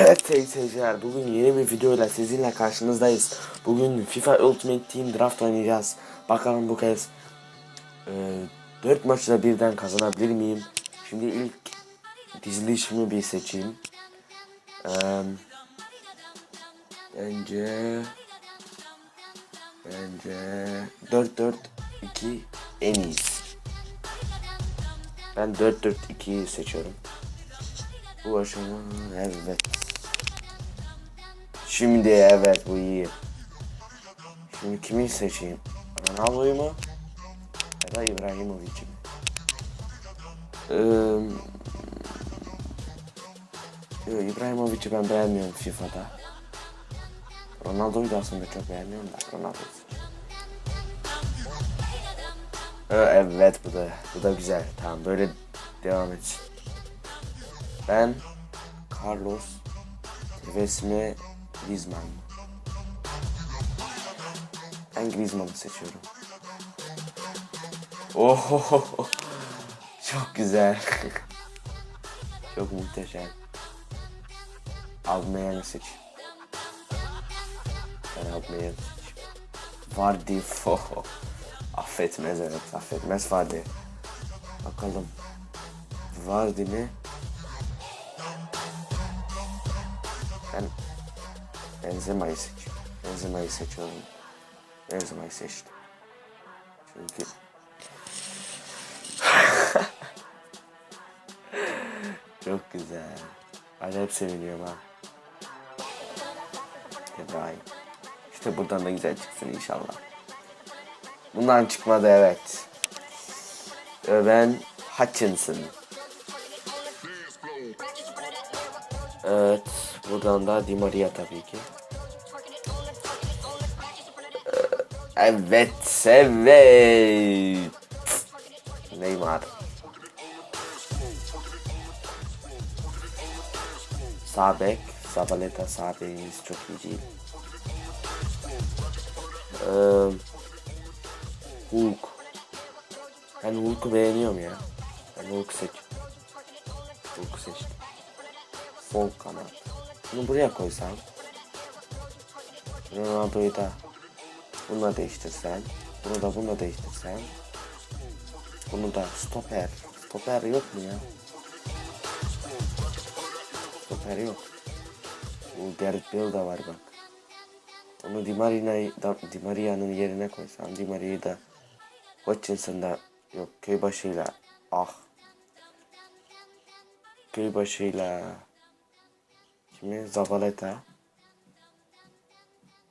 Evet sevgili seyirciler bugün yeni bir videoyla sizinle karşınızdayız. Bugün FIFA Ultimate Team Draft oynayacağız. Bakalım bu kez e, 4 maçta birden kazanabilir miyim? Şimdi ilk dizilişimi bir seçeyim. E, bence bence 4-4-2 en iyisi. Ben 4-4-2'yi seçiyorum. Bu aşama evet. Şimdi evet bu iyi. Şimdi kimi seçeyim? Ronaldo'yu mu? Ya da İbrahimovic'i mi? Ee, İbrahimovic'i ben beğenmiyorum FIFA'da. Ronaldo'yu da aslında çok beğenmiyorum da. Ee, Evet bu da bu da güzel. Tamam böyle devam etsin. Ben Carlos Tevez mi Griezmann? Ben Griezmann'ı seçiyorum. Oho çok güzel. çok muhteşem. Almayan'ı seç. Ben Almayan'ı seçeyim. Vardy fo. Affetmez evet affetmez Vardy. Bakalım. Vardy mi? Ben Benzema'yı seçiyorum. Benzema'yı seçiyorum. Benzema'yı seçtim. Çünkü çok güzel. Acayip seviniyorum ha. İbrahim. İşte buradan da güzel çıksın inşallah. Bundan çıkmadı evet. Ee, Ben Hutchinson. Evet. Buradan da Di Maria tabii ki. Ee, Evet. Evet. Neymar. Sağ bek. Zabaleta sağ çok iyi değil. Ee, Hulk. Ben Hulk'u beğeniyorum ya. Ben Hulk seç. Hulk seçtim. Sol kanat. Bunu buraya koysam. Ronaldo'yu da bununla değiştirsen. Bunu da bununla değiştirsen. Bunu da stoper. Stoper yok mu ya? Stoper yok. Bu Gareth Bale da var bak. Onu Di Maria'yı da Di Maria'nın yerine koysam Di Maria'yı da Hutchinson'da yok köybaşıyla ah köybaşıyla kimi Zabaleta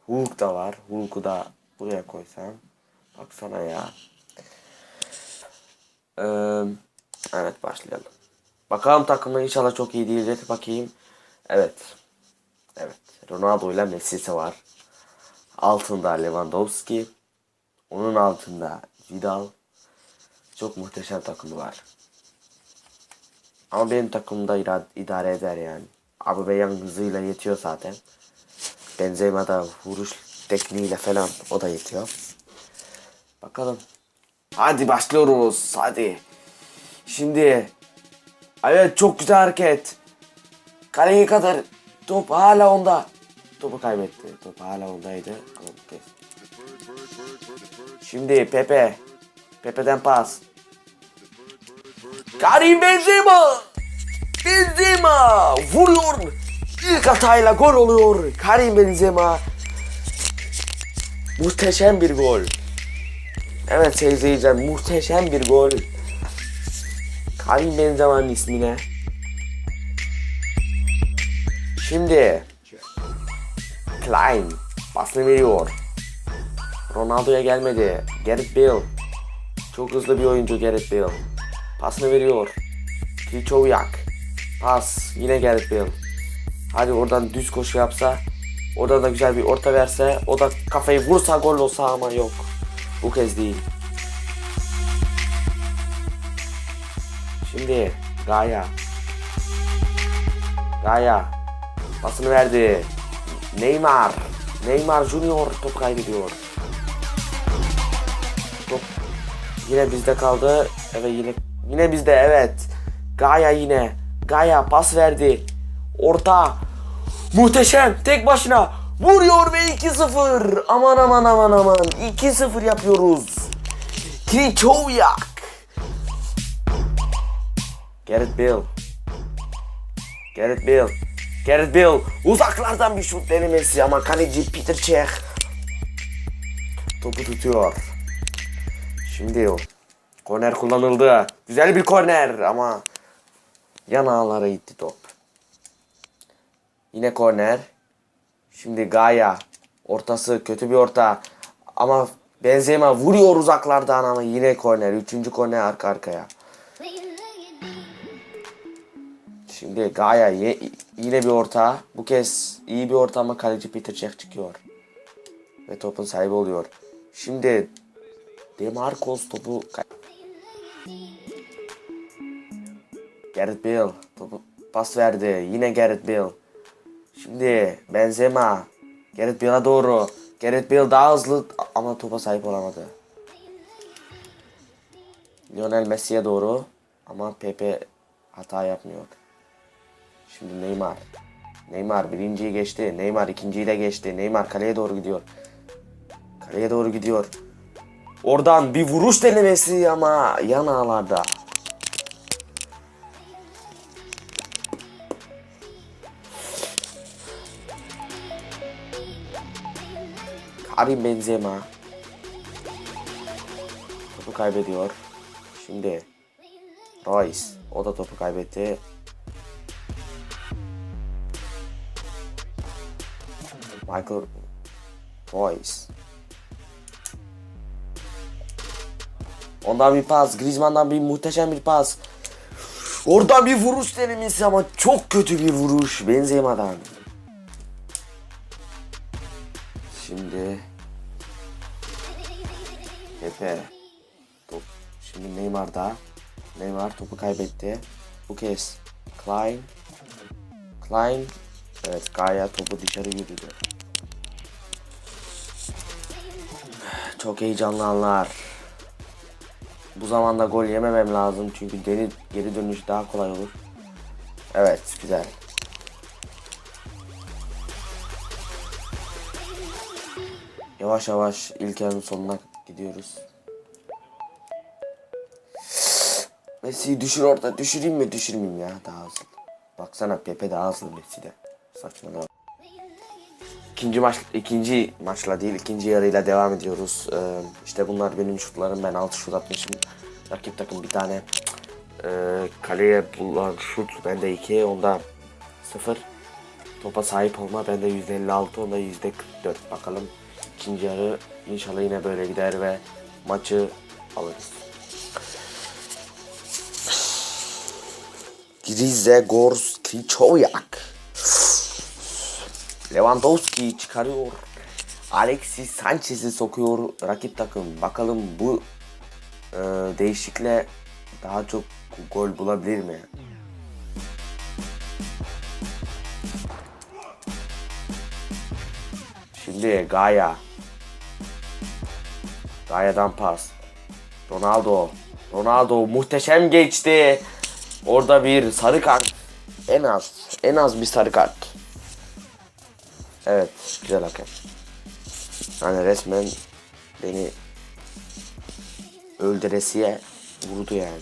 Hulk da var. Hulk'u da buraya koysam baksana ya. Ee, evet başlayalım. Bakalım takımda inşallah çok iyi değildir. Bakayım. Evet. Evet. Ronaldo ile Messi'si var. Altında Lewandowski. Onun altında Vidal. Çok muhteşem takımı var. Ama benim takımda idare eder yani. Aubameyang hızıyla yetiyor zaten. Benzema da vuruş tekniğiyle falan o da yetiyor. Bakalım. Hadi başlıyoruz. Hadi. Şimdi. Evet çok güzel hareket. Kaleye kadar top hala onda. Topu kaybetti. Top hala ondaydı. Şimdi Pepe. Pepe'den pas. Karim Benzema. Benzema vuruyor. İlk hatayla gol oluyor. Karim Benzema. Muhteşem bir gol. Evet izleyiciler muhteşem bir gol. Karim Benzema'nın ismine. Şimdi Klein pasını veriyor. Ronaldo'ya gelmedi. Gareth Bale. Çok hızlı bir oyuncu Gareth Bale. Pasını veriyor. Kilçovyak. Pas. Yine Gareth Bale. Hadi oradan düz koşu yapsa. Oradan da güzel bir orta verse. O da kafayı vursa gol olsa ama yok. Bu kez değil. Şimdi Gaia. Gaia. Pasını verdi. Neymar. Neymar Junior top kaybediyor. Top yine bizde kaldı. Evet yine yine bizde evet. Gaia yine. Gaia pas verdi. Orta. Muhteşem. Tek başına. Vuruyor ve 2-0. Aman aman aman aman. 2-0 yapıyoruz. Kriçovyak. Gareth Bale. Gareth Bale. Gareth Bale. Uzaklardan bir şut denemesi ama kaleci Peter Cech. Topu tutuyor. Şimdi o. Korner kullanıldı. Güzel bir korner ama yan ağlara gitti top. Yine korner. Şimdi Gaia. Ortası kötü bir orta. Ama Benzema vuruyor uzaklardan ama yine korner. Üçüncü korner arka arkaya. Şimdi Gaia ye- yine bir orta. Bu kez iyi bir orta ama kaleci Peter Cech çıkıyor. Ve topun sahibi oluyor. Şimdi Demarcos topu Gareth Bale topu pas verdi. Yine Gareth Bale. Şimdi Benzema Gareth Bale'a doğru. Gareth Bale daha hızlı ama topa sahip olamadı. Lionel Messi'ye doğru ama Pepe hata yapmıyor. Şimdi Neymar. Neymar birinciyi geçti. Neymar ikinciyi de geçti. Neymar kaleye doğru gidiyor. Kaleye doğru gidiyor. Oradan bir vuruş denemesi ama yan ağlarda. Karim Benzema. Topu kaybediyor. Şimdi Royce. O da topu kaybetti. Michael Royce. Ondan bir pas. Griezmann'dan bir muhteşem bir pas. Oradan bir vuruş denemesi ama çok kötü bir vuruş Benzema'dan. Şimdi Pepe top. Şimdi Neymar'da. Neymar topu kaybetti. Bu kez Klein. Klein. Evet Gaia topu dışarı yürüdü. Çok heyecanlı anlar. Bu zamanda gol yememem lazım çünkü geri, geri dönüş daha kolay olur. Evet güzel. Yavaş yavaş ilk yarının sonuna gidiyoruz. Messi'yi düşür orada. Düşüreyim mi düşürmeyeyim ya daha hızlı. Baksana Pepe daha hızlı Messi'de. Saçmalama. İkinci maç ikinci maçla değil ikinci yarıyla devam ediyoruz. Ee, işte bunlar benim şutlarım. Ben 6 şut atmışım. Rakip takım bir tane e, kaleye bulan şut bende 2 onda 0. Topa sahip olma bende %56 onda %44. Bakalım ikinci yarı inşallah yine böyle gider ve maçı alırız. Grize Gors Kriçoyak. Lewandowski çıkarıyor. Alexis Sanchez'i sokuyor rakip takım. Bakalım bu e, değişikle daha çok gol bulabilir mi? Şimdi Gaia. Gaia'dan pas. Ronaldo. Ronaldo muhteşem geçti. Orada bir sarı kart. En az. En az bir sarı kart. Evet. Güzel hakem. Yani resmen beni öldüresiye vurdu yani.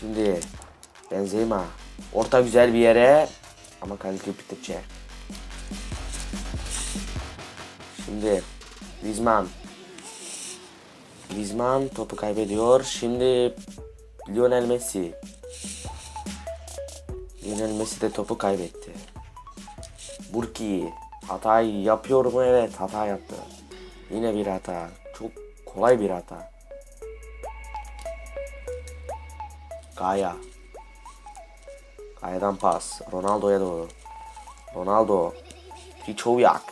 Şimdi Benzema. Orta güzel bir yere ama kalite bittikçe. Şimdi Griezmann. Griezmann topu kaybediyor. Şimdi Lionel Messi. Lionel Messi de topu kaybetti. Burki hata yapıyor mu? Evet hata yaptı. Yine bir hata. Çok kolay bir hata. Gaia. Gaia'dan pas. Ronaldo'ya doğru. Ronaldo. Kriçovyak.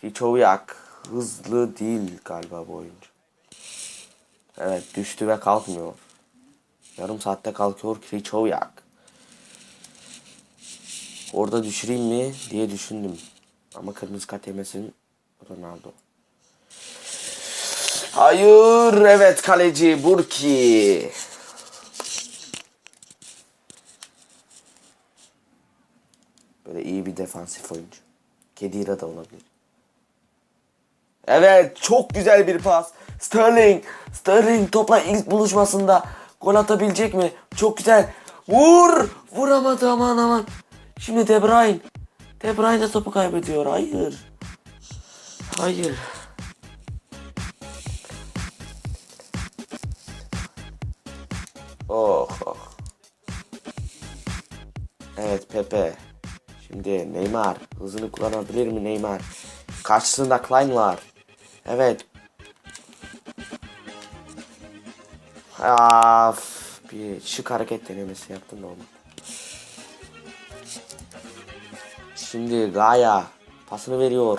Kriçovyak. Hızlı değil galiba bu oyuncu. Evet düştü ve kalkmıyor. Yarım saatte kalkıyor Kriçovyak. Orada düşüreyim mi diye düşündüm. Ama kırmızı kart yemesin Ronaldo. Hayır evet kaleci Burki. Böyle iyi bir defansif oyuncu. Kedira da olabilir. Evet çok güzel bir pas. Sterling. Sterling topla ilk buluşmasında gol atabilecek mi? Çok güzel. Vur. Vuramadı aman aman. Şimdi De Bruyne. De Bruyne de topu kaybediyor. Hayır. Hayır. Oh oh. Evet Pepe. Şimdi Neymar. Hızını kullanabilir mi Neymar? Karşısında Klein var. Evet. Af, bir şık hareket denemesi yaptım da onu. Şimdi Gaia pasını veriyor.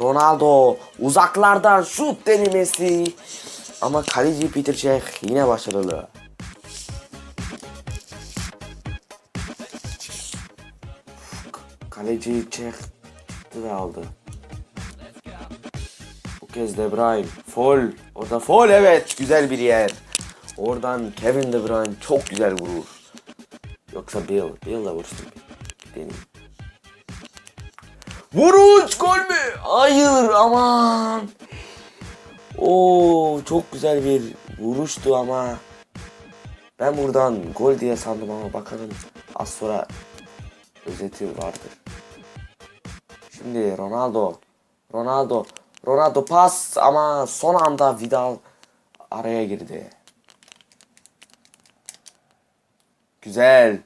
Ronaldo uzaklardan şut denemesi. Ama kaleci Peter Cech yine başarılı. Kaleci Cech çıktı ve aldı. Bu kez De Bruyne. Foul. Orada foul evet. Güzel bir yer. Oradan Kevin De Bruyne çok güzel vurur. Yoksa Bill. Bill'la vursun. Deneyim. Vuruş gol mü? Hayır aman. Oo çok güzel bir vuruştu ama ben buradan gol diye sandım ama bakalım az sonra özeti vardır. Şimdi Ronaldo. Ronaldo. Ronaldo pas ama son anda Vidal araya girdi. Güzel.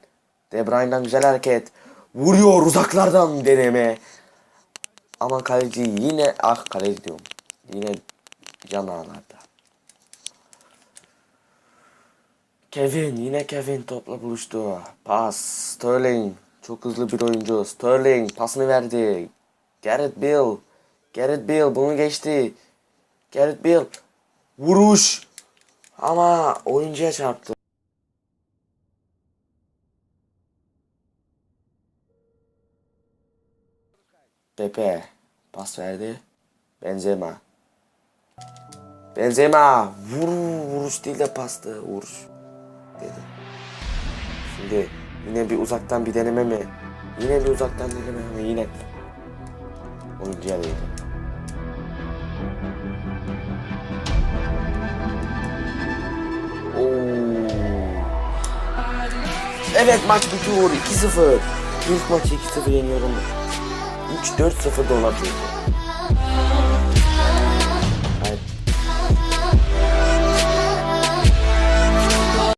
De Bruyne'dan güzel hareket. Vuruyor uzaklardan deneme. Ama kaleci yine ah kaleci diyorum. Yine can ağlarda. Kevin yine Kevin topla buluştu. Pas Sterling çok hızlı bir oyuncu. Sterling pasını verdi. Gareth Bale. Gareth Bale bunu geçti. Gareth Bale vuruş ama oyuncuya çarptı. Pepe pas verdi. Benzema. Benzema vur vuruş değil de pastı vuruş dedi. Şimdi yine bir uzaktan bir deneme mi? Yine bir uzaktan deneme mi? Yine oyuncuya değdi. Oo. Evet maç bitiyor 2-0. İlk maçı 2-0 yeniyorum. 3-4-0 da olabilir.